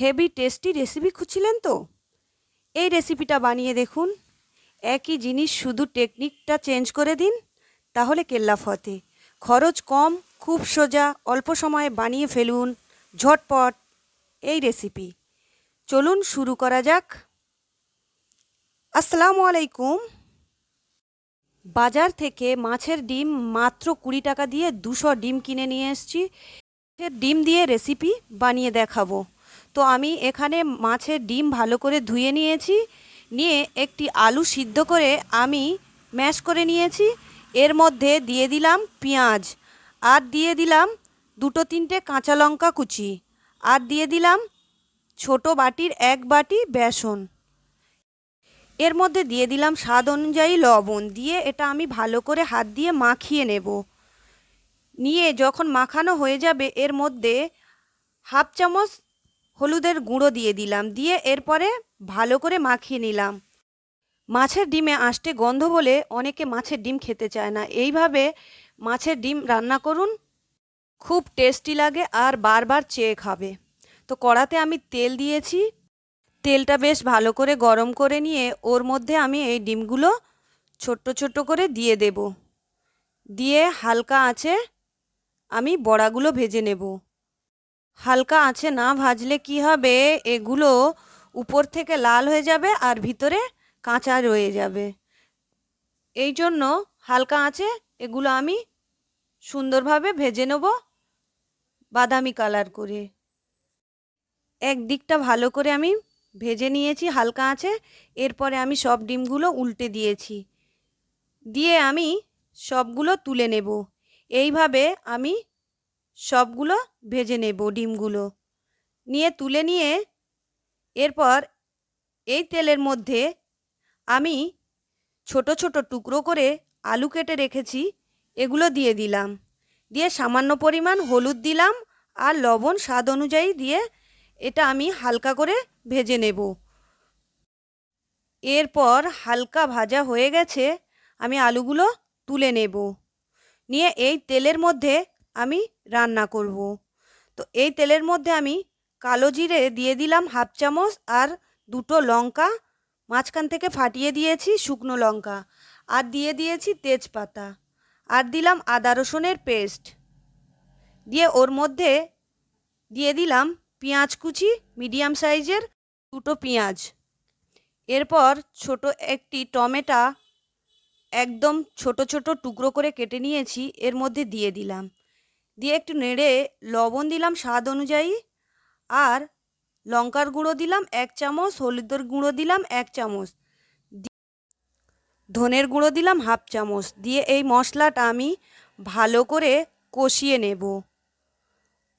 Heavy tasty recipe খুঁজছিলেন তো? এই রেসিপিটা বানিয়ে দেখুন। একই জিনিস শুধু টেকনিকটা চেঞ্জ করে দিন, তাহলে কেল্লা ফতে। খরচ কম, খুব সোজা, অল্প সময়ে বানিয়ে ফেলুন। ঝটপট, এই রেসিপি। চলুন শুরু করা যাক। আসসালামু আলাইকুম। বাজার থেকে মাছের ডিম মাত্র কুড়ি টাকা দিয়ে দুশো ডিম কিনে নিয়ে এসেছি। ডিম দিয়ে রেসিপি বানিয়ে দেখাবো। তো আমি এখানে মাছের ডিম ভালো করে ধুয়ে নিয়েছি, নিয়ে একটি আলু সিদ্ধ করে আমি ম্যাশ করে নিয়েছি। এর মধ্যে দিয়ে দিলাম পেঁয়াজ, আর দিয়ে দিলাম দুটো তিনটে কাঁচা লঙ্কা কুচি, আর দিয়ে দিলাম ছোট বাটির এক বাটি বেসন। এর মধ্যে দিয়ে দিলাম স্বাদ অনুযায়ী লবণ, দিয়ে এটা আমি ভালো করে হাত দিয়ে মাখিয়ে নেব। নিয়ে যখন মাখানো হয়ে যাবে, এর মধ্যে হাফ চামচ হলুদের গুঁড়ো দিয়ে দিলাম, দিয়ে এরপরে ভালো করে মাখিয়ে নিলাম। মাছের ডিমে আষ্টে গন্ধ বলে অনেকে মাছের ডিম খেতে চায় না। এইভাবে মাছের ডিম রান্না করুন, খুব টেস্টি লাগে আর বারবার চেয়ে খাবে। তো কড়াতে আমি তেল দিয়েছি, তেলটা বেশ ভালো করে গরম করে নিয়ে ওর মধ্যে আমি এই ডিমগুলো ছোট্ট ছোট্ট করে দিয়ে দেব। দিয়ে হালকা আঁচে আমি বড়াগুলো ভেজে নেব। হালকা আঁচে না ভাজলে কি হবে? এগুলো উপর থেকে লাল হয়ে যাবে আর ভিতরে কাঁচা রয়ে যাবে। এই জন্য হালকা আঁচে এগুলো আমি সুন্দরভাবে ভেজে নেব বাদামি কালার করে। এক দিকটা ভালো করে আমি ভেজে নিয়েছি হালকা আঁচে, এরপরে আমি সব ডিমগুলো উল্টে দিয়েছি। দিয়ে আমি সবগুলো তুলে নেব। এইভাবে আমি সবগুলো ভেজে নেব ডিমগুলো। নিয়ে তুলে নিয়ে এরপর এই তেলের মধ্যে আমি ছোট ছোট টুকরো করে আলু কেটে রেখেছি, এগুলো দিয়ে দিলাম। দিয়ে সামান্য পরিমাণ হলুদ দিলাম আর লবণ স্বাদ অনুযায়ী দিয়ে এটা আমি হালকা করে ভেজে নেব। এরপর হালকা ভাজা হয়ে গেছে, আমি আলুগুলো তুলে নেব। নিয়ে এই তেলের মধ্যে আমি রান্না করব। তো এই তেলের মধ্যে আমি কালো জিরে দিয়ে দিলাম হাফ চামচ আর দুটো লঙ্কা, মাঝখান থেকে ফাটিয়ে দিয়েছি শুকনো লঙ্কা আর দিয়ে দিয়েছি তেজপাতা আর দিলাম আদা রসুনের পেস্ট। দিয়ে ওর মধ্যে দিয়ে দিলাম পেঁয়াজ কুচি, মিডিয়াম সাইজের দুটো পেঁয়াজ। এরপর ছোট একটি টমেটো একদম ছোট ছোট টুকরো করে কেটে নিয়েছি, এর মধ্যে দিয়ে দিলাম। দিয়ে একটু নেড়ে লবণ দিলাম স্বাদ অনুযায়ী। আর লঙ্কার গুঁড়ো দিলাম এক চামচ, হলুদের গুঁড়ো দিলাম এক চামচ। ধনের গুঁড়ো দিলাম হাফ চামচ। দিয়ে এই মশলাটা আমি ভালো করে কষিয়ে নেব।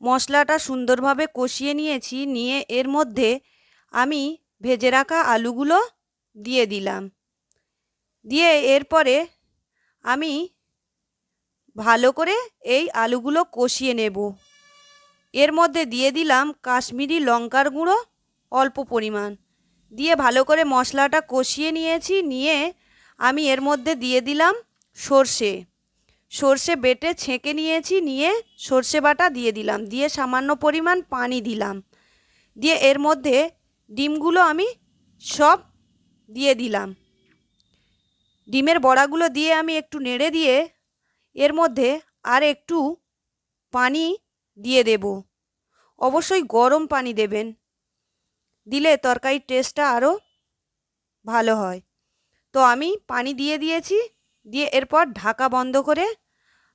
মশলাটা সুন্দরভাবে কষিয়ে নিয়েছি। নিয়ে এর মধ্যে আমি ভেজে রাখা আলুগুলো দিয়ে দিলাম। দিয়ে এরপরে আমি ভালো করে এই আলুগুলো কষিয়ে নেব। এর মধ্যে দিয়ে দিলাম কাশ্মীরি লঙ্কার গুঁড়ো, অল্প পরিমাণ। দিয়ে ভালো করে মশলাটা কষিয়ে নিয়েছি, নিয়ে আমি এর মধ্যে দিয়ে দিলাম সর্ষে। সর্ষে বেটে ছেঁকে নিয়েছি, নিয়ে সর্ষে বাটা দিয়ে দিলাম। দিয়ে সামান্য পরিমাণ পানি দিলাম। দিয়ে এর মধ্যে ডিমগুলো আমি সব দিয়ে দিলাম। ডিমের বড়াগুলো দিয়ে আমি একটু নেড়ে দিয়ে এর মধ্যে আর একটু পানি দিয়ে দেব। অবশ্যই গরম পানি দেবেন। দিলে তরকারির টেস্টটা আরও ভালো হয়। তো আমি পানি দিয়ে দিয়েছি, দিয়ে এরপর ঢাকা বন্ধ করে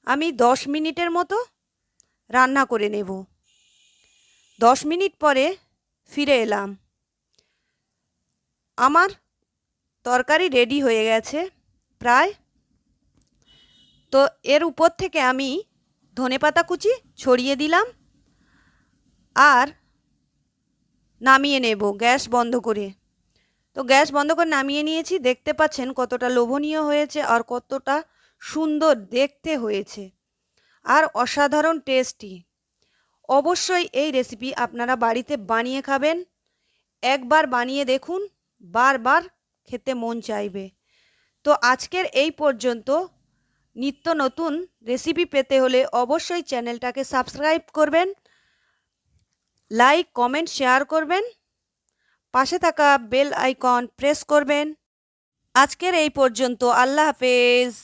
আমি দশ মিনিটের মতো রান্না করে নেব। দশ মিনিট পরে ফিরে এলাম। আমার তরকারি রেডি হয়ে গেছে। প্রায় তো এর উপর থেকে আমি ধনেপাতা কুচি ছড়িয়ে দিলাম আর নামিয়ে নেব গ্যাস বন্ধ করে। তো গ্যাস বন্ধ করে নামিয়ে নিয়েছি, দেখতে পাচ্ছেন কতটা লোভনীয় হয়েছে আর কতটা সুন্দর দেখতে হয়েছে আর অসাধারণ টেস্টি। অবশ্যই এই রেসিপি আপনারা বাড়িতে বানিয়ে খাবেন, একবার বানিয়ে দেখুন, বারবার খেতে মন চাইবে। তো আজকের এই পর্যন্ত নিত্য নতুন রেসিপি পেতে হলে অবশ্যই চ্যানেলটাকে সাবস্ক্রাইব করবেন লাইক কমেন্ট শেয়ার করবেন, পাশে থাকা বেল আইকন প্রেস করবেন। আজকের এই পর্যন্ত, আল্লাহ হাফেজ।